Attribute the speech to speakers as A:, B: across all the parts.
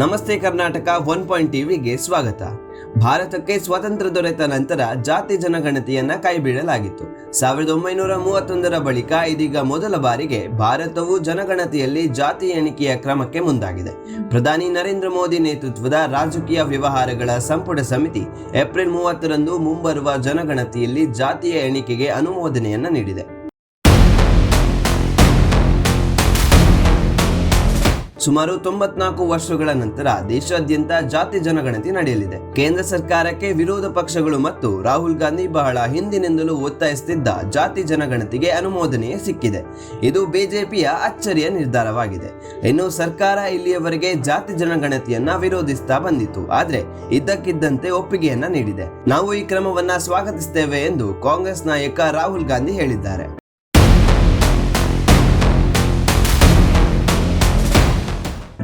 A: ನಮಸ್ತೆ Karnataka one point ಟಿವಿಗೆ ಸ್ವಾಗತ. ಭಾರತಕ್ಕೆ ಸ್ವಾತಂತ್ರ್ಯ ದೊರೆತ ನಂತರ ಜಾತಿ ಜನಗಣತಿಯನ್ನ ಕೈಬಿಡಲಾಗಿತ್ತು. ಸಾವಿರದ ಒಂಬೈನೂರ ಮೂವತ್ತೊಂದರ ಬಳಿಕ ಇದೀಗ ಮೊದಲ ಬಾರಿಗೆ ಭಾರತವು ಜನಗಣತಿಯಲ್ಲಿ ಜಾತಿ ಎಣಿಕೆಯ ಕ್ರಮಕ್ಕೆ ಮುಂದಾಗಿದೆ. ಪ್ರಧಾನಿ ನರೇಂದ್ರ ಮೋದಿ ನೇತೃತ್ವದ ರಾಜಕೀಯ ವ್ಯವಹಾರಗಳ ಸಂಪುಟ ಸಮಿತಿ ಏಪ್ರಿಲ್ ಮೂವತ್ತರಂದು ಮುಂಬರುವ ಜನಗಣತಿಯಲ್ಲಿ ಜಾತಿಯ ಎಣಿಕೆಗೆ ಅನುಮೋದನೆಯನ್ನ ನೀಡಿದೆ. ಸುಮಾರು ತೊಂಬತ್ನಾಲ್ಕು ವರ್ಷಗಳ ನಂತರ ದೇಶಾದ್ಯಂತ ಜಾತಿ ಜನಗಣತಿ ನಡೆಯಲಿದೆ. ಕೇಂದ್ರ ಸರ್ಕಾರಕ್ಕೆ ವಿರೋಧ ಪಕ್ಷಗಳು ಮತ್ತು ರಾಹುಲ್ ಗಾಂಧಿ ಬಹಳ ಹಿಂದಿನಿಂದಲೂ ಒತ್ತಾಯಿಸುತ್ತಿದ್ದ ಜಾತಿ ಜನಗಣತಿಗೆ ಅನುಮೋದನೆ ಸಿಕ್ಕಿದೆ. ಇದು ಬಿಜೆಪಿಯ ಅಚ್ಚರಿಯ ನಿರ್ಧಾರವಾಗಿದೆ. ಇನ್ನು ಸರ್ಕಾರ ಇಲ್ಲಿಯವರೆಗೆ ಜಾತಿ ಜನಗಣತಿಯನ್ನ ವಿರೋಧಿಸ್ತಾ ಬಂದಿತ್ತು. ಆದರೆ ಇದ್ದಕ್ಕಿದ್ದಂತೆ ಒಪ್ಪಿಗೆಯನ್ನ ನೀಡಿದೆ. ನಾವು ಈ ಕ್ರಮವನ್ನ ಸ್ವಾಗತಿಸುತ್ತೇವೆ ಎಂದು ಕಾಂಗ್ರೆಸ್ ನಾಯಕ ರಾಹುಲ್ ಗಾಂಧಿ ಹೇಳಿದ್ದಾರೆ.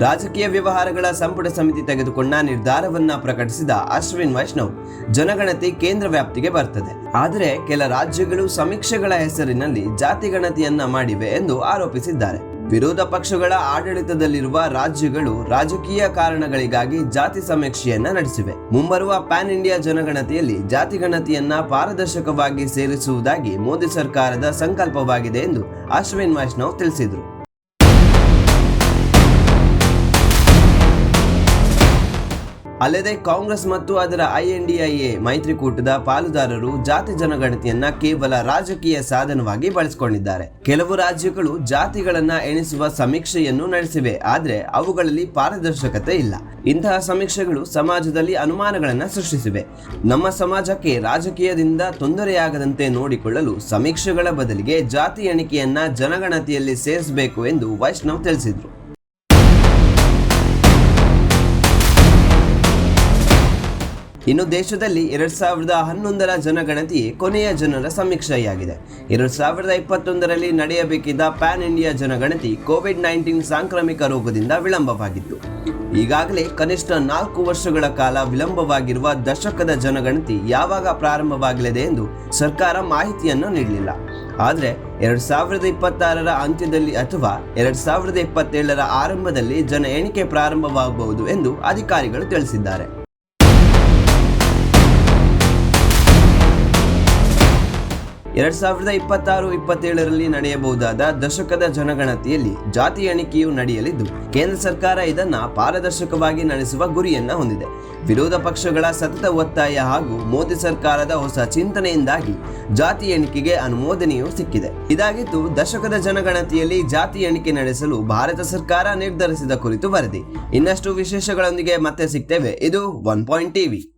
A: ರಾಜಕೀಯ ವ್ಯವಹಾರಗಳ ಸಂಪುಟ ಸಮಿತಿ ತೆಗೆದುಕೊಂಡ ನಿರ್ಧಾರವನ್ನ ಪ್ರಕಟಿಸಿದ ಅಶ್ವಿನ್ ವೈಷ್ಣವ್, ಜನಗಣತಿ ಕೇಂದ್ರ ವ್ಯಾಪ್ತಿಗೆ ಬರ್ತದೆ. ಆದರೆ ಕೆಲ ರಾಜ್ಯಗಳು ಸಮೀಕ್ಷೆಗಳ ಹೆಸರಿನಲ್ಲಿ ಜಾತಿ ಗಣತಿಯನ್ನ ಮಾಡಿವೆ ಎಂದು ಆರೋಪಿಸಿದ್ದಾರೆ. ವಿರೋಧ ಪಕ್ಷಗಳ ಆಡಳಿತದಲ್ಲಿರುವ ರಾಜ್ಯಗಳು ರಾಜಕೀಯ ಕಾರಣಗಳಿಗಾಗಿ ಜಾತಿ ಸಮೀಕ್ಷೆಯನ್ನ ನಡೆಸಿವೆ. ಮುಂಬರುವ ಪ್ಯಾನ್ ಇಂಡಿಯಾ ಜನಗಣತಿಯಲ್ಲಿ ಜಾತಿ ಗಣತಿಯನ್ನ ಪಾರದರ್ಶಕವಾಗಿ ಸೇರಿಸುವುದಾಗಿ ಮೋದಿ ಸರ್ಕಾರದ ಸಂಕಲ್ಪವಾಗಿದೆ ಎಂದು ಅಶ್ವಿನ್ ವೈಷ್ಣವ್ ತಿಳಿಸಿದರು. ಅಲ್ಲದೆ ಕಾಂಗ್ರೆಸ್ ಮತ್ತು ಅದರ ಐಎನ್ಡಿಐಎ ಮೈತ್ರಿಕೂಟದ ಪಾಲುದಾರರು ಜಾತಿ ಜನಗಣತಿಯನ್ನ ಕೇವಲ ರಾಜಕೀಯ ಸಾಧನವಾಗಿ ಬಳಸಿಕೊಂಡಿದ್ದಾರೆ. ಕೆಲವು ರಾಜ್ಯಗಳು ಜಾತಿಗಳನ್ನ ಎಣಿಸುವ ಸಮೀಕ್ಷೆಯನ್ನು ನಡೆಸಿವೆ, ಆದರೆ ಅವುಗಳಲ್ಲಿ ಪಾರದರ್ಶಕತೆ ಇಲ್ಲ. ಇಂತಹ ಸಮೀಕ್ಷೆಗಳು ಸಮಾಜದಲ್ಲಿ ಅನುಮಾನಗಳನ್ನ ಸೃಷ್ಟಿಸಿವೆ. ನಮ್ಮ ಸಮಾಜಕ್ಕೆ ರಾಜಕೀಯದಿಂದ ತೊಂದರೆಯಾಗದಂತೆ ನೋಡಿಕೊಳ್ಳಲು ಸಮೀಕ್ಷೆಗಳ ಬದಲಿಗೆ ಜಾತಿ ಎಣಿಕೆಯನ್ನ ಜನಗಣತಿಯಲ್ಲಿ ಸೇರಿಸಬೇಕು ಎಂದು ವೈಷ್ಣವ್ ತಿಳಿಸಿದರು. ಇನ್ನು ದೇಶದಲ್ಲಿ ಎರಡ್ ಸಾವಿರದ ಹನ್ನೊಂದರ ಜನಗಣತಿ ಕೊನೆಯ ಜನರ ಸಮೀಕ್ಷೆಯಾಗಿದೆ. ಎರಡ್ ಸಾವಿರದ ಇಪ್ಪತ್ತೊಂದರಲ್ಲಿ ನಡೆಯಬೇಕಿದ್ದ ಪ್ಯಾನ್ ಇಂಡಿಯಾ ಜನಗಣತಿ ಕೋವಿಡ್ ನೈನ್ಟೀನ್ ಸಾಂಕ್ರಾಮಿಕ ರೋಗದಿಂದ ವಿಳಂಬವಾಗಿತ್ತು. ಈಗಾಗಲೇ ಕನಿಷ್ಠ ನಾಲ್ಕು ವರ್ಷಗಳ ಕಾಲ ವಿಳಂಬವಾಗಿರುವ ದಶಕದ ಜನಗಣತಿ ಯಾವಾಗ ಪ್ರಾರಂಭವಾಗಲಿದೆ ಎಂದು ಸರ್ಕಾರ ಮಾಹಿತಿಯನ್ನು ನೀಡಲಿಲ್ಲ. ಆದರೆ ಎರಡ್ ಸಾವಿರದ ಇಪ್ಪತ್ತಾರರ ಅಂತ್ಯದಲ್ಲಿ ಅಥವಾ ಎರಡ್ ಸಾವಿರದ ಇಪ್ಪತ್ತೇಳರ ಆರಂಭದಲ್ಲಿ ಜನ ಎಣಿಕೆ ಪ್ರಾರಂಭವಾಗಬಹುದು ಎಂದು ಅಧಿಕಾರಿಗಳು ತಿಳಿಸಿದ್ದಾರೆ. ಎರಡ್ ಸಾವಿರದ ಇಪ್ಪತ್ತಾರು, ಇಪ್ಪತ್ತೇಳರಲ್ಲಿ ನಡೆಯಬಹುದಾದ ದಶಕದ ಜನಗಣತಿಯಲ್ಲಿ ಜಾತಿ ಎಣಿಕೆಯು ನಡೆಯಲಿದ್ದು, ಕೇಂದ್ರ ಸರ್ಕಾರ ಇದನ್ನ ಪಾರದರ್ಶಕವಾಗಿ ನಡೆಸುವ ಗುರಿಯನ್ನ ಹೊಂದಿದೆ. ವಿರೋಧ ಪಕ್ಷಗಳ ಸತತ ಒತ್ತಾಯ ಹಾಗೂ ಮೋದಿ ಸರ್ಕಾರದ ಹೊಸ ಚಿಂತನೆಯಿಂದಾಗಿ ಜಾತಿ ಎಣಿಕೆಗೆ ಅನುಮೋದನೆಯೂ ಸಿಕ್ಕಿದೆ. ಇದಾಗಿತ್ತು, ದಶಕದ ಜನಗಣತಿಯಲ್ಲಿ ಜಾತಿ ಎಣಿಕೆ ನಡೆಸಲು ಭಾರತ ಸರ್ಕಾರ ನಿರ್ಧರಿಸಿದ ಕುರಿತು ವರದಿ. ಇನ್ನಷ್ಟು ವಿಶೇಷಗಳೊಂದಿಗೆ ಮತ್ತೆ ಸಿಗ್ತೇವೆ. ಇದು ಒನ್ ಪಾಯಿಂಟ್ ಟಿವಿ.